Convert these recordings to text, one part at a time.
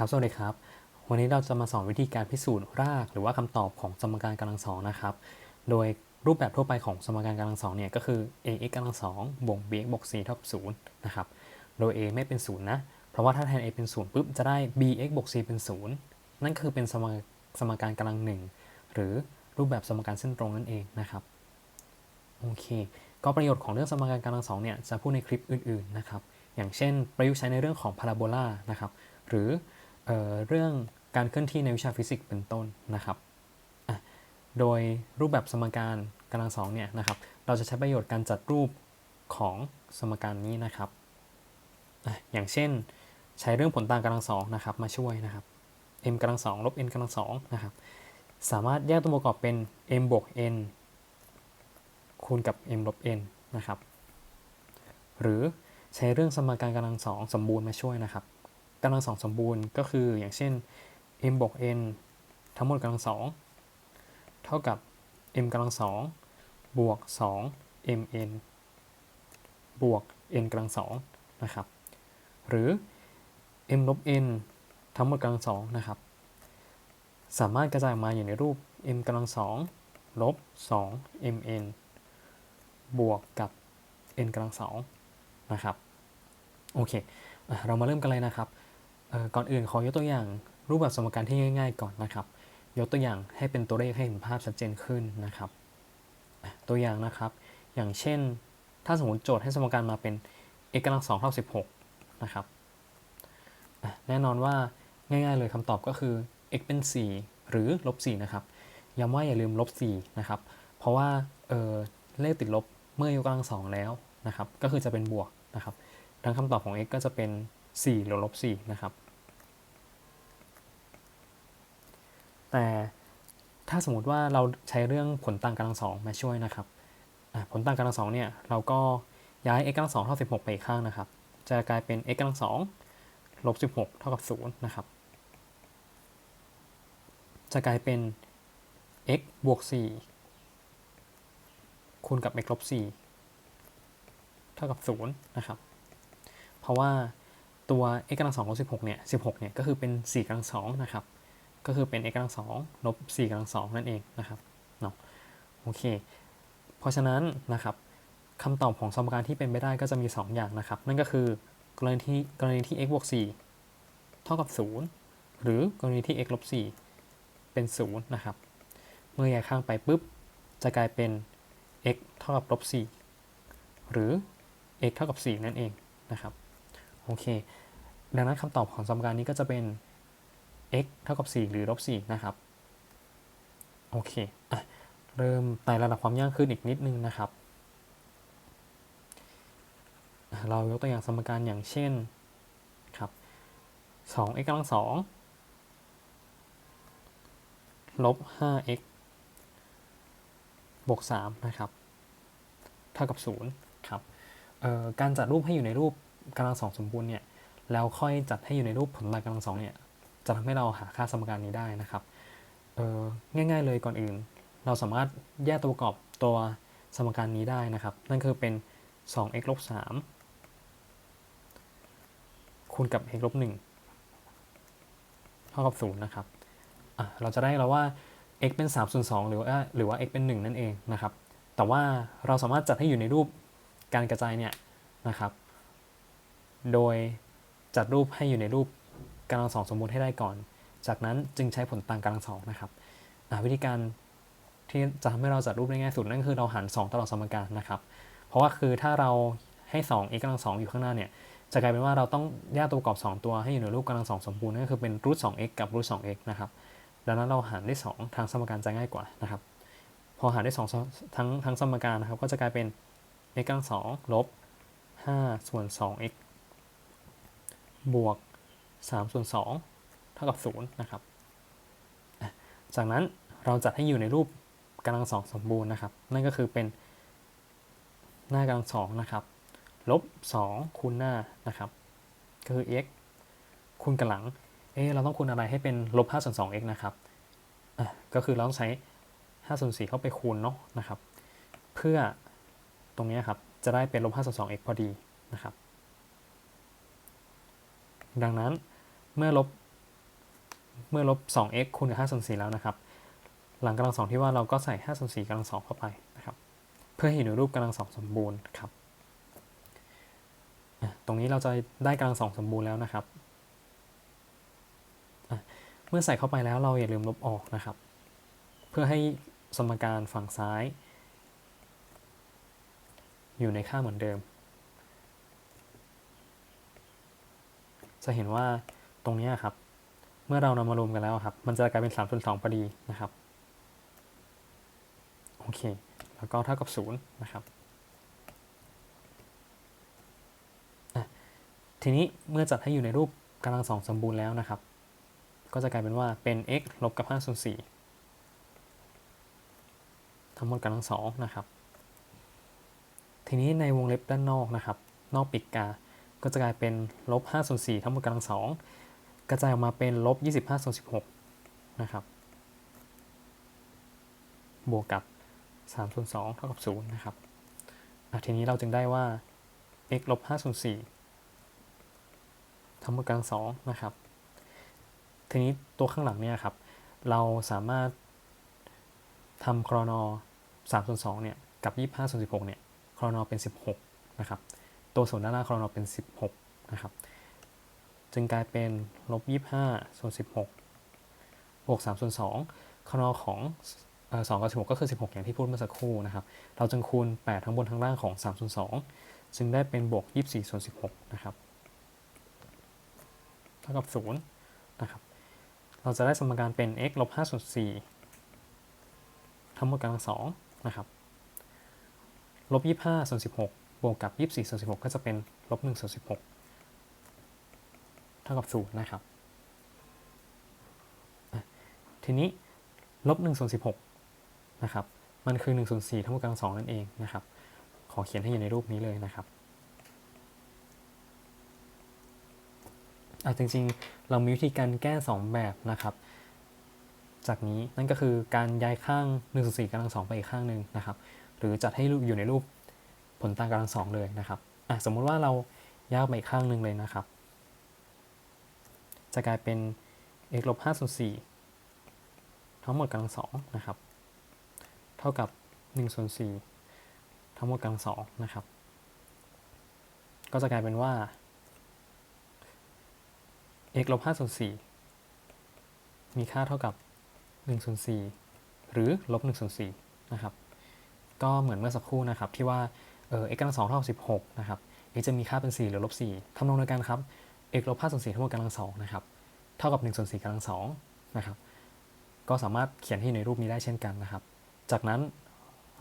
ครับ สวัสดีครับ วันนี้เราจะมาสอนวิธีการพิสูจน์รากหรือว่าคำตอบของสมการกำลังสองนะครับ โดยรูปแบบทั่วไปของสมการกำลังสองเนี่ยก็คือ ax กำลังสองบวก bx บวก c เท่ากับศูนย์นะครับ โดย a ไม่เป็นศูนย์นะ เพราะว่าถ้าแทน a เป็นศูนย์ปุ๊บจะได้ bx บวก c เป็นศูนย์นั่นคือเป็นสมสมการกำลังหนึ่งหรือรูปแบบสมการเส้นตรงนั่นเองนะครับ โอเค ก็ประโยชน์ของเรื่องสมการกำลังสองเนี่ยจะพูดในคลิปอื่นๆนะครับ อย่างเช่น ประยุกต์ใช้ในเรื่องของพาราโบลานะครับ หรือ เเรื่องการเคลื่อนที่ในวิชาฟิสิกส์เป็นต้นนะครับ โดยรูปแบบสมการกำลังสองเนี่ยนะครับ เราจะใช้ประโยชน์การจัดรูปของสมการนี้นะครับ อย่างเช่นใช้เรื่องผลต่างกำลังสองนะครับมาช่วยนะครับ m กำลังสองลบ n กำลังสองนะครับ สามารถแยกตัวประกอบเป็น m บวก n คูณกับ m ลบ n นะครับ หรือใช้เรื่องสมการกำลังสองสมบูรณ์มาช่วยนะครับ กำลังสองสมบูรณ์ก็คืออย่างเช่น m บวก n ทั้งหมดกำลังสองเท่ากับ m กำลังสองบวก 2 mn บวก n กำลังสองนะครับ หรือ m ลบ n ทั้งหมดกำลังสองนะครับ สามารถกระจายออกมาอยู่ในรูป m กำลังสองลบ 2 mn บวกกับ n กำลังสองนะครับ โอเค เรามาเริ่มกันเลยนะครับ ก่อนอื่นขอยกตัวอย่างรูปแบบสมการที่ง่าย ๆ ก่อนนะครับ ยกตัวอย่างให้เป็นตัวเลขให้เห็นภาพชัดเจนขึ้นนะครับ ตัวอย่างนะครับ อย่างเช่น ถ้าสมมติโจทย์ให้สมการมาเป็น x กำลังสองเท่า16นะครับแน่นอนว่าง่ายๆเลยคำตอบก็คือ x เป็น 4 หรือลบ4นะครับ ย้ำว่าอย่าลืมลบ4นะครับ เพราะว่าเเลขติดลบเมื่อยกกำลังสองแล้วนะครับ ก็คือจะเป็นบวกนะครับ ดังคำตอบของ x ก็จะเป็น 4หรือลบ4นะครับ แต่ถ้าสมมติว่าเราใช้เรื่องผลต่างกำลังสองมาช่วยนะครับ ผลต่างกำลังสองเนี่ยเราก็ย้าย x กำลังสองเท่า16 ไปอีกข้างนะครับ จะกลายเป็น x กำลังสองลบ16 เท่ากับ0นะครับ จะกลายเป็น x บวก4คูณกับ x ลบ4เท่ากับ0นะครับ เพราะว่า ตัว x กำลังสองลบ16เนี่ย16เนี่ยก็คือเป็น4กำลังสองนะครับ ก็คือเป็น x กำลังสองลบ4กำลังสองนั่นเองนะครับเนาะโอเค เพราะฉะนั้นนะครับคำตอบของสมการที่เป็นไปได้ก็จะมี 2 อย่างนะครับ นั่นก็คือกรณีที่กรณีที่ x บวก4เท่ากับ 0 หรือกรณีที่ x ลบ4เป็น 0 นะครับ เมื่อแยกข้างไปปุ๊บ จะกลายเป็น x เท่ากับลบ4หรือ x เท่ากับ 4 นั่นเองนะครับ โอเค ดังนั้นคำตอบของสมการนี้ก็จะเป็น x เท่ากับ 4 หรือลบ4นะครับ โอเคอะเริ่มไต่ระดับความยากขึ้นอีกนิดนึงนะครับ เรายกตัวอย่างสมการอย่างเช่นครับ 2x กำลัง2ลบ 5x บวก 3 นะครับ เท่ากับ 0 ครับการจัดรูปให้อยู่ในรูป กำลังสองสมบูรณ์เนี่ยแล้วค่อยจัดให้อยู่ในรูปผลต่างกำลังสองเนี่ยจะทำให้เราหาค่าสมการนี้ได้นะครับเออง่าย ๆ เลยก่อนอื่น เราสามารถแยกตัวประกอบตัวสมการนี้ได้นะครับ นั่นคือเป็น 2x ลบ3คูณกับ x ลบ1เท่ากับ0นะครับเราจะได้แล้วว่า x เป็น3ส่วน2หรือว่าหรือว่า x เป็น 1 นั่นเองนะครับ แต่ว่าเราสามารถจัดให้อยู่ในรูปการกระจายเนี่ยนะครับ โดยจัดรูปให้อยู่ในรูปกำลังสองสมบูรณ์ให้ได้ก่อน จากนั้นจึงใช้ผลต่างกำลังสองนะครับวิธีการที่จะทำให้เราจัดรูปได้ง่ายสุดนั่นคือเราหาร2ตลอดสมการนะครับ เพราะว่าคือถ้าเราให้ 2 x กำลังสองอยู่ข้างหน้าเนี่ย จะกลายเป็นว่าเราต้องแยกตัวประกอบ 2 ตัวให้อยู่ในรูปกำลังสองสมบูรณ์นั่นก็คือเป็นรูท 2x กับรูท 2x นะครับ ดังนั้นเราหารได้ 2 ทางสมการจะง่ายกว่านะครับ พอหารได้2ทั้งทั้งสมการนะครับ ก็จะกลายเป็น x กำลังสองลบ5ส่วน 2x บวก3ส่วน2เท่ากับ0นะครับ จากนั้นเราจัดให้อยู่ในรูปกำลังสองสมบูรณ์นะครับ นั่นก็คือเป็นหน้ากำลังสองนะครับ ลบ 2 คูณหน้านะครับ ก็คือ x คูณกับหลัง เอ๊เราต้องคูณอะไรให้เป็นลบ5ส่วน 2x นะครับก็คือเราต้องใช้5ส่วน4เข้าไปคูณเนาะนะครับ เพื่อตรงนี้ครับ จะได้เป็นลบ5ส่วน 2x พอดีนะครับ ดังนั้นเมื่อลบเมื่อลบ 2x คูณกับ5ส่วน4แล้วนะครับ หลังกำลังสองที่ว่าเราก็ใส่5ส่วน4กำลังสองเข้าไปนะครับ เพื่อให้อยู่ในรูปกำลังสองสมบูรณ์ครับตรงนี้เราจะได้กำลังสองสมบูรณ์แล้วนะครับ เมื่อใส่เข้าไปแล้วเราอย่าลืมลบออกนะครับ เพื่อให้สมการฝั่งซ้าย อยู่ในค่าเหมือนเดิม จะเห็นว่าตรงนี้ครับ เมื่อเรานำมารวมกันแล้วครับ มันจะกลายเป็น3ส่วน2พอดีนะครับ โอเค แล้วก็เท่ากับ0นะครับ ทีนี้เมื่อจัดให้อยู่ในรูปกำลังสองสมบูรณ์แล้วนะครับ ก็จะกลายเป็นว่าเป็น x ลบกับ5ส่วน4ทั้งหมดกำลังสองนะครับ ทีนี้ในวงเล็บด้านนอกนะครับ นอกปีกกา ก็จะกลายเป็นลบ5ส่วน4ทั้งหมดกำลังสองกระจายออกมาเป็นลบ25ส่วน16นะครับ บวกกับ3ส่วน2เท่ากับ0นะครับทีนี้เราจึงได้ว่า x ลบ5ส่วน4ทั้งหมดกำลังสองนะครับ ทีนี้ตัวข้างหลังเนี่ยครับ เราสามารถทำครอนอ3ส่วน2เนี่ย กับ 25ส่วน16เนี่ย ครอนอเป็น 16 นะครับ ตัวส่วนด้านหน้าครอนอเป็น 16 นะครับ จึงกลายเป็นลบ 25 ส่วน 16 บวก 3 ส่วน2ครอนอของเอ่อ2กับ16ก็คือ 16 อย่างที่พูดเมื่อสักครู่นะครับ เราจึงคูณ 8 ทั้งบนทั้งล่างของ3ส่วน2จึงได้เป็นบวก 24 ส่วน 16 นะครับ เท่ากับ0นะครับ เราจะได้สมการเป็น x ลบ5ส่วน4ทั้งหมดกำลัง2นะครับ ลบ 25 ส่วน 16 บวกกับ 24ส่วน16 ก็จะเป็นลบ1ส่วน16 เท่ากับ 0 นะครับ ทีนี้ลบ1ส่วน16 นะครับ มันคือ1ส่วน4ทั้งหมดกำลัง2นั่นเองนะครับ ขอเขียนให้อยู่ในรูปนี้เลยนะครับอะจริงๆ เรามีวิธีการแก้ 2 แบบนะครับ จากนี้นั่นก็คือการย้ายข้าง1ส่วน4กำลัง2ไปอีกข้างหนึ่งนะครับ หรือจัดให้อยู่ในรูป ผลต่างกำลังสองเลยนะครับอะสมมุติว่าเราย้ายไปอีกข้างหนึ่งเลยนะครับ จะกลายเป็น x ลบ5ส่วน4ทั้งหมดกำลังสองนะครับ เท่ากับ1ส่วน4ทั้งหมดกำลังสองนะครับ ก็จะกลายเป็นว่า x ลบ5ส่วน4มีค่าเท่ากับ1ส่วน4หรือลบ1ส่วน4นะครับ ก็เหมือนเมื่อสักครู่นะครับที่ว่า เออ x กำลังสองเท่ากับ16นะครับ x จะมีค่าเป็น4หรือลบ4ทำนองเดียวกันครับ x ลบ5ส่วน4ทั้งหมดกำลังสองนะครับ เท่ากับ1ส่วน4กำลังสองนะครับ ก็สามารถเขียนให้ในรูปนี้ได้เช่นกันนะครับ จากนั้น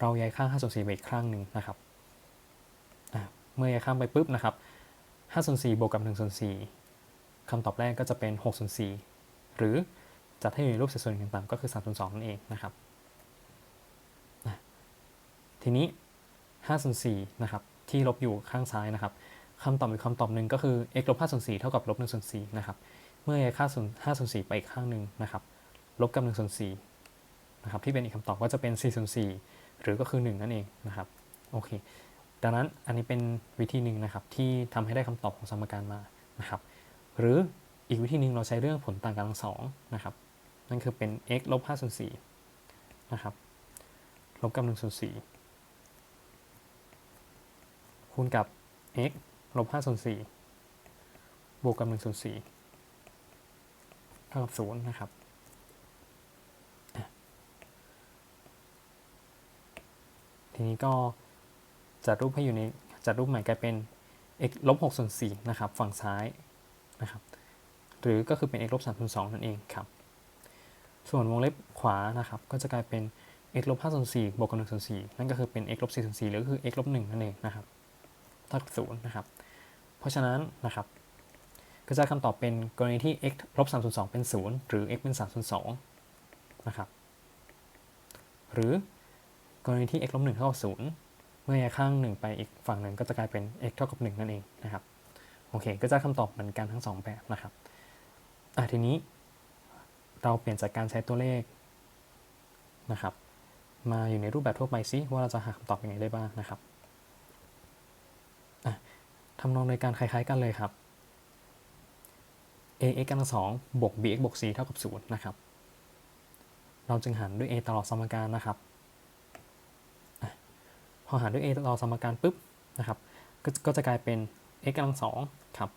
เราย้ายข้าง5ส่วน4ไปอีกข้างหนึ่งนะครับ เมื่อย้ายข้างไปปุ๊บนะครับ5ส่วน4บวกกับ1ส่วน4คำตอบแรกก็จะเป็น6ส่วน4หรือจัดให้อยู่ในรูปสัดส่วนต่างๆก็คือ3ส่วน2นั่นเองนะครับ ทีนี้ 5ส่วน4นะครับที่ลบอยู่ข้างซ้ายนะครับคำตอบอีกคำตอบหนึ่งก็คือ x ลบ5ส่วน4เท่ากับลบ1ส่วน4นะครับเมื่อย้ายค่าส่วน5ส่วน4ไปอีกข้างหนึ่งนะครับลบกับ1ส่วน4นะครับที่เป็นอีกคำตอบก็จะเป็น4ส่วน4หรือก็คือ 1 นั่นเองนะครับโอเคดังนั้นอันนี้เป็นวิธีหนึ่งนะครับที่ทำให้ได้คำตอบของสมการมานะครับหรืออีกวิธีหนึ่งเราใช้เรื่องผลต่างกำลังสองนะครับนั่นคือเป็น x ลบ5ส่วน4นะครับลบกับ1ส่วน4 คูณกับ x ลบ5ส่วน4บวกกับ1ส่วน4เท่ากับ0นะครับทีนี้ก็จัดรูปให้อยู่ในจัดรูปใหม่กลายเป็น x ลบ6ส่วน4นะครับ ฝั่งซ้ายนะครับ หรือก็คือเป็น x ลบ3ส่วน2นั่นเองครับ ส่วนวงเล็บขวานะครับ ก็จะกลายเป็น x ลบ5ส่วน4บวกกับ1ส่วน4นั่นก็คือเป็น x ลบ4ส่วน4หรือก็คือ x ลบ1นั่นเองนะครับ เท่ากับ0นะครับ เพราะฉะนั้นนะครับก็จะคำตอบเป็นกรณีที่ x ลบ3ส่วน2เป็น 0 หรือ x เป็น3ส่วน2นะครับ หรือกรณีที่ x ลบ1เท่ากับ0เมื่อย้ายข้าง 1 ไปอีกฝั่งหนึ่งก็จะกลายเป็น x เท่ากับ 1 นั่นเองนะครับ โอเค ก็จะคำตอบเหมือนกันทั้ง 2 แบบนะครับอะทีนี้เราเปลี่ยนจากการใช้ตัวเลขนะครับ มาอยู่ในรูปแบบทั่วไปซิว่าเราจะหาคำตอบยังไงได้บ้างนะครับ ทำนองในการคล้ายๆกันเลยครับ ax กำลังสองบวก bx บวก c เท่ากับศูนย์นะครับ เราจึงหารด้วย a ตลอดสมการนะครับอพอหารด้วย a ตลอดสมการปุ๊บนะครับก็ก็จะกลายเป็น x กำลังสองครับ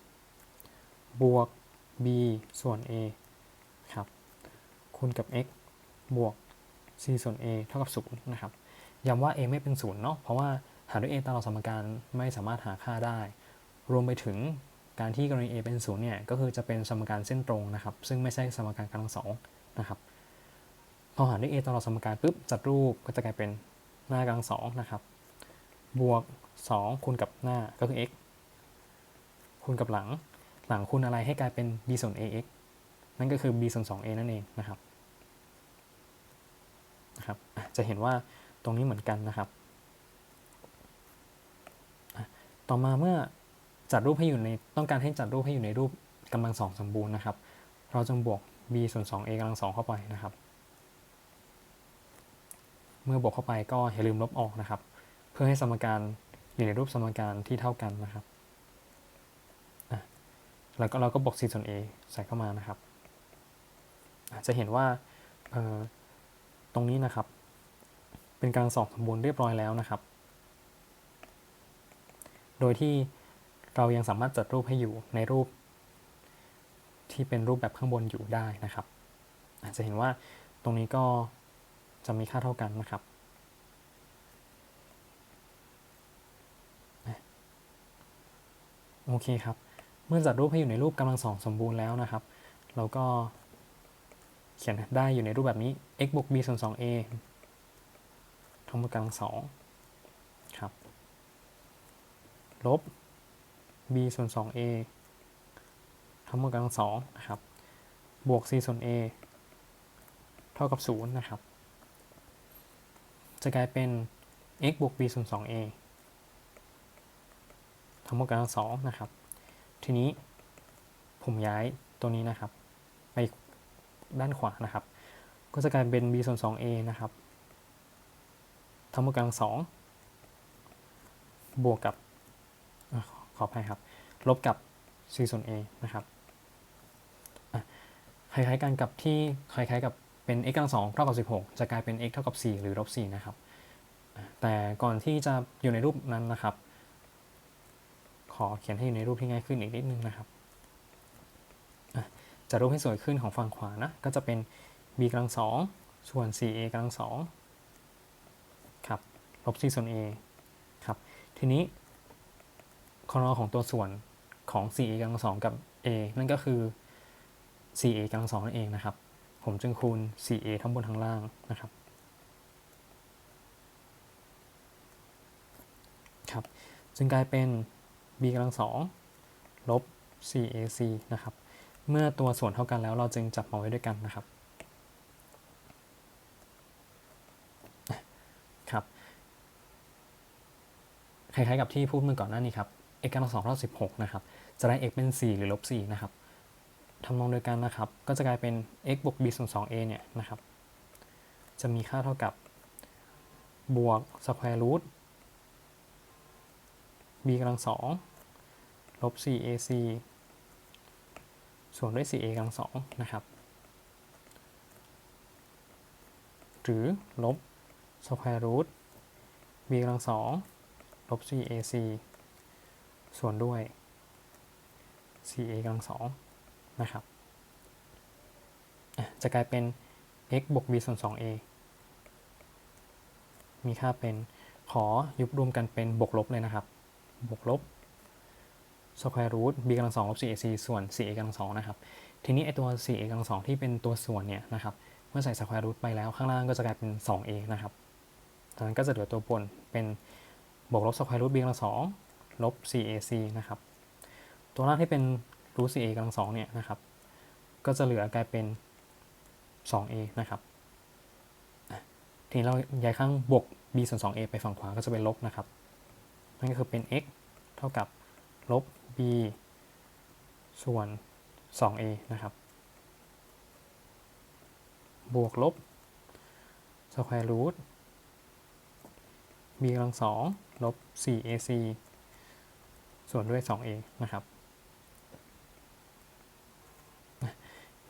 บวก b ส่วน a ครับ คูณกับ x บวก c ส่วน a เท่ากับ 0 นะครับ ย้ำว่า a ไม่เป็นศูนย์เนาะ เพราะว่าหารด้วย a ตลอดสมการไม่สามารถหาค่าได้ รวมไปถึงการที่กรณี a เป็นศูนย์เนี่ยก็คือจะเป็นสมการเส้นตรงนะครับ ซึ่งไม่ใช่สมการกำลังสองนะครับ พอหารด้วย a ตลอดสมการปุ๊บจัดรูปก็จะกลายเป็นหน้ากำลังสองนะครับบวก 2 คูณกับหน้าก็คือ x คูณกับหลัง หลังคูณอะไรให้กลายเป็น b ส่วน ax นั่นก็คือ b ส่วน 2a นั่นเองนะครับนะครับจะเห็นว่าตรงนี้เหมือนกันนะครับ ต่อมาเมื่อ จัดรูปให้อยู่ในต้องการให้จัดรูปให้อยู่ในรูปกำลังสองสมบูรณ์นะครับ เราจึงบวก b ส่วน 2a กำลังสองเข้าไปนะครับ เมื่อบวกเข้าไปก็อย่าลืมลบออกนะครับ เพื่อให้สมการอยู่ในรูปสมการที่เท่ากันนะครับแล้วก็เราก็บวก c ส่วน a ใส่เข้ามานะครับอะจะเห็นว่าตรงนี้นะครับ เป็นการสองสมบูรณ์เรียบร้อยแล้วนะครับ โดยที่ เรายังสามารถจัดรูปให้อยู่ในรูป ที่เป็นรูปแบบข้างบนอยู่ได้นะครับ อาจจะเห็นว่าตรงนี้ก็จะมีค่าเท่ากันนะครับ โอเคครับ เมื่อจัดรูปให้อยู่ในรูปกำลังสองสมบูรณ์แล้วนะครับ เราก็เขียนได้อยู่ในรูปแบบนี้ x บวก b ส่วน 2a ทั้งหมดกำลังสองครับ ลบ b ส่วน 2a ทั้งหมดกำลังสองนะครับ บวก c ส่วน a เท่ากับ 0 นะครับ จะกลายเป็น x บวก b ส่วน 2a ทั้งหมดกำลังสองนะครับ ทีนี้ผมย้ายตัวนี้นะครับ ไปด้านขวานะครับ ก็จะกลายเป็น b ส่วน 2a นะครับ ทั้งหมดกำลังสองบวกกับ ขออภัยครับ ลบกับ c ส่วน a นะครับคล้ายๆกันกับที่คล้ายๆกับเป็น x กำลังสองเท่ากับ 16 จะกลายเป็น x เท่ากับ 4 หรือลบ4นะครับ แต่ก่อนที่จะอยู่ในรูปนั้นนะครับ ขอเขียนให้อยู่ในรูปที่ง่ายขึ้นอีกนิดนึงนะครับจะรูปให้สวยขึ้นของฝั่งขวานะ ก็จะเป็น b กำลังสองส่วน 4a กำลังสองครับ ลบ c ส่วน a ครับ ทีนี้ คอนอของตัวส่วนของ 4a กำลังสองกับ a นั่นก็คือ 4a กำลังสองนั่นเองนะครับ ผมจึงคูณ 4a ทั้งบนทั้งล่างนะครับครับ จึงกลายเป็น b กำลังสองลบ 4ac นะครับ เมื่อตัวส่วนเท่ากันแล้วเราจึงจับมาไว้ด้วยกันนะครับครับ คล้ายๆกับที่พูดเมื่อก่อนหน้านี้ครับ x กำลังสองเท่าสิบหกนะครับ จะได้ x เป็น 4 หรือลบ4นะครับทำนองเดียวกันนะครับ ก็จะกลายเป็น x บวก b ส่วน 2a เนี่ยนะครับ จะมีค่าเท่ากับบวก square root b กำลังสองลบ 4ac ส่วนด้วย 4a กำลังสองนะครับ หรือลบ square root b กำลังสองลบ 4ac ส่วนด้วย 4a กำลังสองนะครับ จะกลายเป็น x บวก b ส่วน 2a มีค่าเป็นขอยุบรวมกันเป็นบวกลบเลยนะครับ บวกลบ square root b กำลังสองลบ 4ac ส่วน 4a กำลังสองนะครับ ทีนี้ไอตัว 4a กำลังสองที่เป็นตัวส่วนเนี่ยนะครับ เมื่อใส่ square root ไปแล้วข้างล่างก็จะกลายเป็น 2a นะครับจากนั้นก็จะเหลือตัวบนเป็นบวกลบ square root b กำลังสอง ลบ 4ac นะครับ ตัวล่างที่เป็น root 4a กำลังสองเนี่ยนะครับ ก็จะเหลือกลายเป็น 2a นะครับทีนี้เราย้ายข้างบวก b ส่วน 2a ไปฝั่งขวาก็จะเป็นลบนะครับ นั่นก็คือเป็น x เท่ากับลบ b ส่วน 2a นะครับ บวกลบ square root b กำลังสองลบ 4ac ส่วนด้วย 2a นะครับ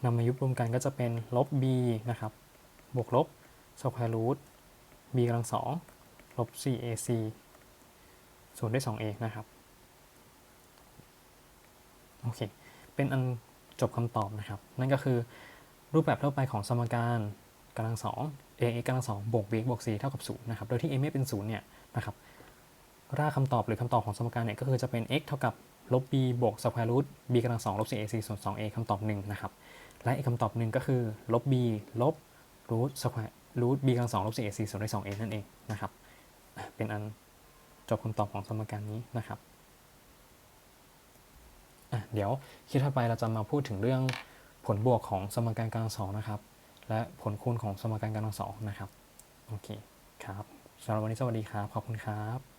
นำมายุบรวมกันก็จะเป็นลบ b นะครับ บวกลบ square root b กำลังสองลบ 4ac ส่วนด้วย 2a นะครับ โอเค เป็นอันจบคำตอบนะครับ นั่นก็คือรูปแบบทั่วไปของสมการกำลังสอง ax กำลังสองบวก bx บวก c เท่ากับ0นะครับ โดยที่ a ไม่เป็น0เนี่ยนะครับ รากคำตอบหรือคำตอบของสมการเนี่ยก็คือจะเป็น x เท่ากับลบ b บวก square root b กำลังสองลบ 4ac ส่วน 2a คำตอบหนึ่งนะครับ และอีกคำตอบหนึ่งก็คือลบ b ลบ root square root b กำลังสองลบ 4ac ส่วนด้วย 2a นั่นเองนะครับเป็นอันจบคำตอบของสมการนี้นะครับเดี๋ยวคลิปถัดไปเราจะมาพูดถึงเรื่องผลบวกของสมการกำลังสองนะครับ และผลคูณของสมการกำลังสองนะครับ โอเคครับสำหรับวันนี้สวัสดีครับ ขอบคุณครับ